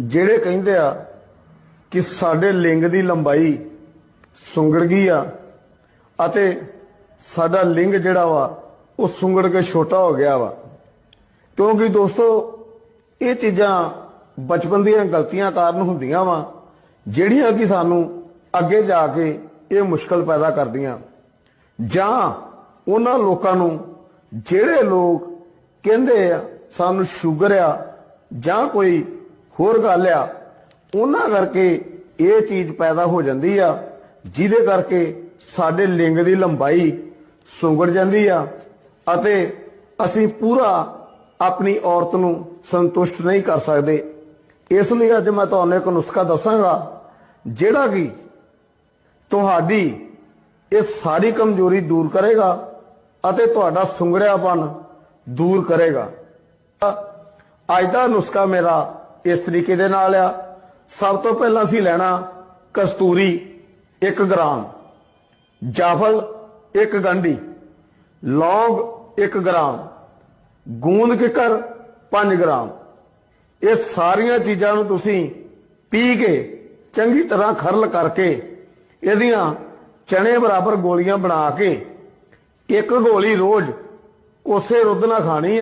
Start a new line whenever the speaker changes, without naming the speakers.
ਜਿਹੜੇ ਕਹਿੰਦੇ ਆ ਕਿ ਸਾਡੇ ਲਿੰਗ ਦੀ ਲੰਬਾਈ ਸੁੰਗੜ ਗਈ ਆ ਅਤੇ ਸਾਡਾ ਲਿੰਗ ਜਿਹੜਾ ਵਾ, ਉਹ ਸੁੰਗੜ ਕੇ ਛੋਟਾ ਹੋ ਗਿਆ ਵਾ। ਕਿਉਂਕਿ ਦੋਸਤੋ, ਇਹ ਚੀਜ਼ਾਂ ਬਚਪਨ ਦੀਆਂ ਗਲਤੀਆਂ ਕਾਰਨ ਹੁੰਦੀਆਂ ਵਾ, ਜਿਹੜੀਆਂ ਕਿ ਸਾਨੂੰ ਅੱਗੇ ਜਾ ਕੇ ਇਹ ਮੁਸ਼ਕਲ ਪੈਦਾ ਕਰਦੀਆਂ। ਜਾਂ ਉਹਨਾਂ ਲੋਕਾਂ ਨੂੰ ਜਿਹੜੇ ਲੋਕ ਕਹਿੰਦੇ ਆ, ਸਾਨੂੰ ਸ਼ੂਗਰ ਆ ਜਾਂ ਕੋਈ ਹੋਰ ਗੱਲ ਆ, ਉਹਨਾਂ ਕਰਕੇ ਇਹ ਚੀਜ਼ ਪੈਦਾ ਹੋ ਜਾਂਦੀ ਆ, ਜਿਹਦੇ ਕਰਕੇ ਸਾਡੇ ਲਿੰਗ ਦੀ ਲੰਬਾਈ ਸੁੰਗੜ ਜਾਂਦੀ ਆ ਅਤੇ ਅਸੀਂ ਪੂਰਾ ਆਪਣੀ ਔਰਤ ਨੂੰ ਸੰਤੁਸ਼ਟ ਨਹੀਂ ਕਰ ਸਕਦੇ। ਇਸ ਲਈ ਅੱਜ ਮੈਂ ਤੁਹਾਨੂੰ ਇੱਕ ਨੁਸਖਾ ਦੱਸਾਂਗਾ, ਜਿਹੜਾ ਕਿ ਤੁਹਾਡੀ ਇਹ ਸਾਰੀ ਕਮਜ਼ੋਰੀ ਦੂਰ ਕਰੇਗਾ ਅਤੇ ਤੁਹਾਡਾ ਸੁੰਗੜਿਆਪਨ ਦੂਰ ਕਰੇਗਾ। ਅੱਜ ਦਾ ਨੁਸਖਾ ਮੇਰਾ ਇਸ ਤਰੀਕੇ ਦੇ ਨਾਲ ਆ। ਸਭ ਤੋਂ ਪਹਿਲਾਂ ਅਸੀਂ ਲੈਣਾ ਕਸਤੂਰੀ 1 ਗ੍ਰਾਮ। ਜਾਫਲ 1 ਗੰਢੀ। ਲੌਂਗ 1 ਗ੍ਰਾਮ। ਗੂੰਦ ਕਿਕਰ 5 ਗ੍ਰਾਮ। ਇਹ ਸਾਰੀਆਂ ਚੀਜ਼ਾਂ ਨੂੰ ਤੁਸੀਂ ਪੀ ਕੇ ਚੰਗੀ ਤਰ੍ਹਾਂ ਖਰਲ ਕਰਕੇ ਇਹਦੀਆਂ ਚਣੇ ਬਰਾਬਰ ਗੋਲੀਆਂ ਬਣਾ ਕੇ ਇੱਕ ਗੋਲੀ ਰੋਜ਼ ਕੋਸੇ ਰੁੱਧ ਨਾਲ ਖਾਣੀ